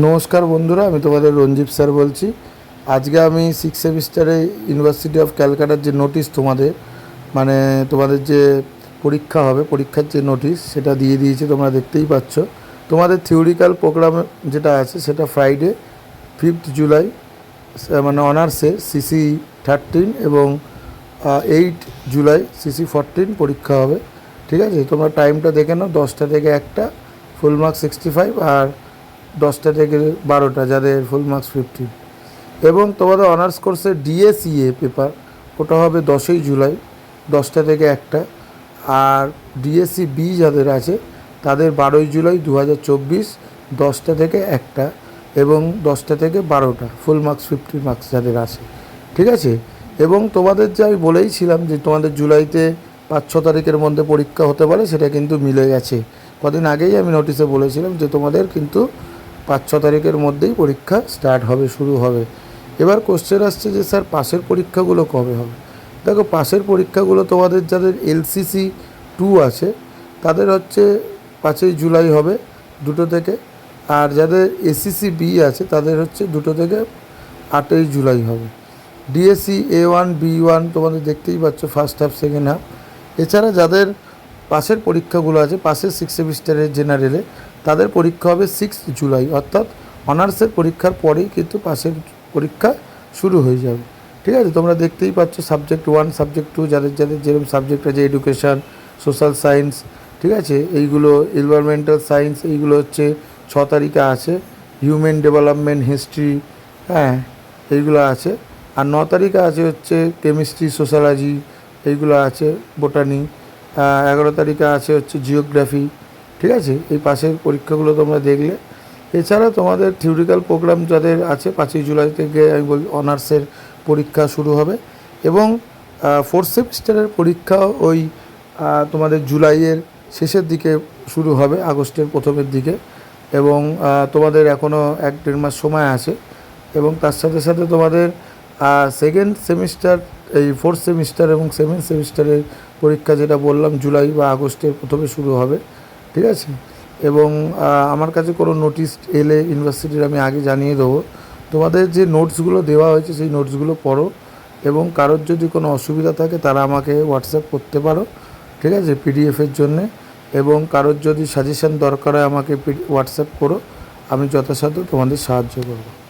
নমস্কার বন্ধুরা, আমি তোমাদের রঞ্জীব স্যার বলছি। আজকে আমি সিক্স সেমিস্টারে ইউনিভার্সিটি অফ ক্যালকাটার যে নোটিশ তোমাদের মানে তোমাদের যে পরীক্ষা হবে, পরীক্ষার যে নোটিশ সেটা দিয়ে দিয়েছে, তোমরা দেখতেই পাচ্ছ। তোমাদের থিওরিক্যাল প্রোগ্রাম যেটা আছে, সেটা ফ্রাইডে ফিফথ জুলাই মানে অনার্সে সিসি থার্টিন এবং এইট জুলাই সিসি ফোরটিন পরীক্ষা হবে। ঠিক আছে? তোমরা টাইমটা দেখে নাও, দশটা থেকে একটা ফুল মার্কস সিক্সটি ফাইভ আর দশটা থেকে বারোটা, যাদের ফুল মার্কস ফিফটি এবং তোমাদের অনার্স কোর্সের ডিএসইএ পেপার ওটা হবে দশই জুলাই, দশটা থেকে একটা। আর ডিএসসি বি যাদের আছে, তাদের বারোই জুলাই দু হাজার চব্বিশ, দশটা থেকে একটা এবং দশটা থেকে বারোটা ফুল মার্কস ফিফটি মার্কস যাদের আছে। ঠিক আছে? এবং তোমাদের যে আমি বলেইছিলাম যে তোমাদের জুলাইতে পাঁচ, ছ তারিখের মধ্যে পরীক্ষা হতে পারে, সেটা কিন্তু মিলে গেছে। কদিন আগেই আমি নোটিশে বলেছিলাম যে তোমাদের কিন্তু পাঁচ ছ তারিখের মধ্যেই পরীক্ষা স্টার্ট হবে, শুরু হবে। এবার কোশ্চেন আসছে যে, স্যার, পাশের পরীক্ষাগুলো কবে হবে? দেখো, পাশের পরীক্ষাগুলো তোমাদের যাদের এলসিসি টু আছে, তাদের হচ্ছে পাঁচই জুলাই হবে দুটো থেকে। আর যাদের এসিসি বি আছে, তাদের হচ্ছে দুটো থেকে আটই জুলাই হবে। DSC A one B one তোমাদের দেখতেই পাচ্ছ ফার্স্ট হাফ সেকেন্ড হাফ এছাড়া যাদের পাশের পরীক্ষাগুলো আছে, পাশের সিক্স সেমিস্টারের জেনারেলে তাদের পরীক্ষা হবে সিক্স জুলাই, অর্থাৎ অনার্সের পরীক্ষার পরেই কিন্তু পাশের পরীক্ষা শুরু হয়ে যাবে। ঠিক আছে, তোমরা দেখতেই পাচ্ছ সাবজেক্ট ওয়ান সাবজেক্ট টু যাদের যাদের যেরকম সাবজেক্ট আছে এডুকেশান সোশ্যাল সায়েন্স ঠিক আছে, এইগুলো এনভায়রনমেন্টাল সায়েন্স এইগুলো হচ্ছে ছ তারিখে আছে হিউম্যান ডেভেলপমেন্ট হিস্ট্রি হ্যাঁ এইগুলো আছে। আর ন তারিখে আছে হচ্ছে কেমিস্ট্রি সোশ্যালজি এইগুলো আছে বোটানি এগারো তারিখে আছে হচ্ছে জিওগ্রাফি ঠিক আছে? এই পাশের পরীক্ষাগুলো তোমরা দেখলে। এছাড়া তোমাদের থিওরিক্যাল প্রোগ্রাম যাদের আছে, পাঁচই জুলাই থেকে আমি বলি অনার্সের পরীক্ষা শুরু হবে এবং ফোর্থ সেমিস্টারের পরীক্ষা ওই তোমাদের জুলাইয়ের শেষের দিকে শুরু হবে, আগস্টের প্রথমের দিকে এবং তোমাদের এখনও এক দেড় মাস সময় আছে এবং তার সাথে সাথে তোমাদের সেকেন্ড সেমিস্টার এই ফোর্থ সেমিস্টার এবং সেভেন্থ সেমিস্টারের পরীক্ষা যেটা বললাম, জুলাই বা আগস্টের প্রথমে শুরু হবে, ঠিক আছে? এবং আমার কাছে কোনো নোটিশ এলে ইউনিভার্সিটির আমি আগে জানিয়ে দেবো। তোমাদের যে নোটসগুলো দেওয়া হয়েছে, সেই নোটসগুলো পড়ো এবং কারোর যদি কোনো অসুবিধা থাকে, তারা আমাকে হোয়াটসঅ্যাপ করতে পারো, ঠিক আছে? পিডিএফের জন্যে। এবং কারোর যদি সাজেশন দরকার হয়, আমাকে হোয়াটসঅ্যাপ করো। আমি যথাসাধ্য তোমাদের সাহায্য করব।